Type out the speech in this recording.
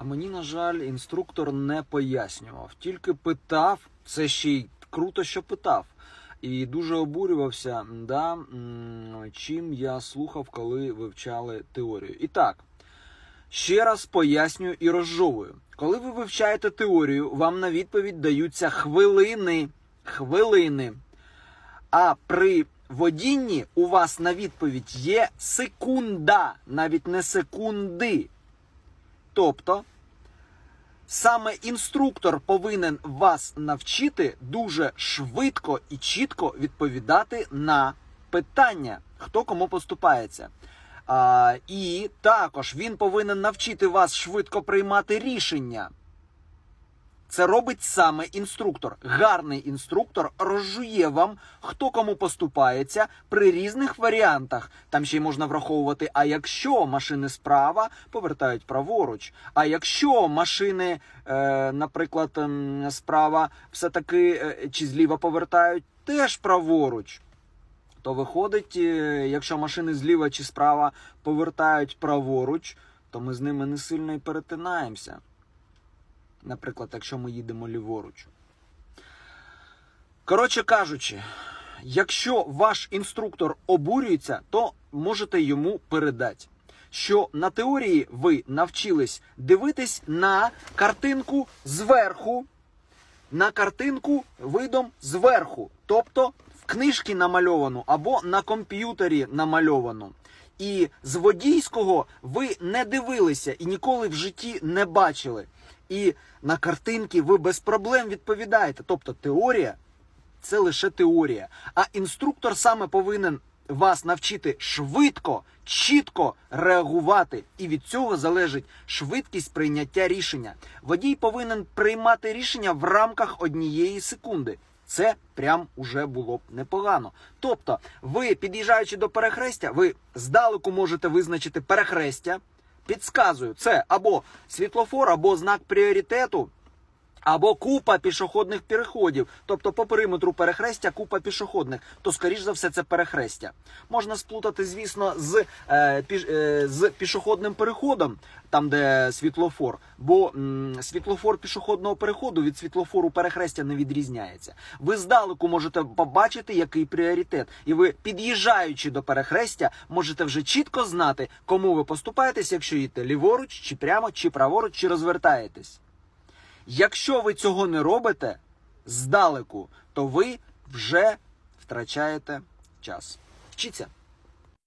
А мені, на жаль, інструктор не пояснював, тільки питав, це ще й круто, що питав. І дуже обурювався, да, чим я слухав, коли вивчали теорію. І так, ще раз пояснюю і розжовую. Коли ви вивчаєте теорію, вам на відповідь даються хвилини. Хвилини. А при водінні у вас на відповідь є секунда, навіть не секунди. Тобто, саме інструктор повинен вас навчити дуже швидко і чітко відповідати на питання, хто кому поступається. А, і також він повинен навчити вас швидко приймати рішення. Це робить саме інструктор. Гарний інструктор розжує вам, хто кому поступається при різних варіантах. Там ще й можна враховувати, а якщо машини справа повертають праворуч, а якщо машини, е, наприклад, справа все-таки е, чи зліва повертають, теж праворуч. То виходить, е, якщо машини зліва чи справа повертають праворуч, то ми з ними не сильно і перетинаємося. Наприклад, якщо ми їдемо ліворуч. Коротше кажучи, якщо ваш інструктор обурюється, то можете йому передати, що на теорії ви навчились дивитись на картинку зверху, на картинку видом зверху, тобто в книжці намальовану або на комп'ютері намальовану. І з водійського ви не дивилися і ніколи в житті не бачили. І на картинки ви без проблем відповідаєте. Тобто теорія це лише теорія. А інструктор саме повинен вас навчити швидко, чітко реагувати. І від цього залежить швидкість прийняття рішення. Водій повинен приймати рішення в рамках однієї секунди. Це прям уже було б непогано. Тобто, ви, під'їжджаючи до перехрестя, ви здалеку можете визначити перехрестя. Підсказую, це або світлофор, або знак пріоритету, або купа пішохідних переходів. Тобто по периметру перехрестя купа пішохідних, то скоріш за все це перехрестя. Можна сплутати, звісно, з, е, піш, е, з пішохідним переходом, там де світлофор, бо м, світлофор пішохідного переходу від світлофору перехрестя не відрізняється. Ви здалеку можете побачити, який пріоритет, і ви, під'їжджаючи до перехрестя, можете вже чітко знати, кому ви поступаєтесь, якщо їдете ліворуч, чи прямо, чи праворуч, чи розвертаєтесь. Якщо ви цього не робите здалеку, то ви вже втрачаєте час. Вчіться.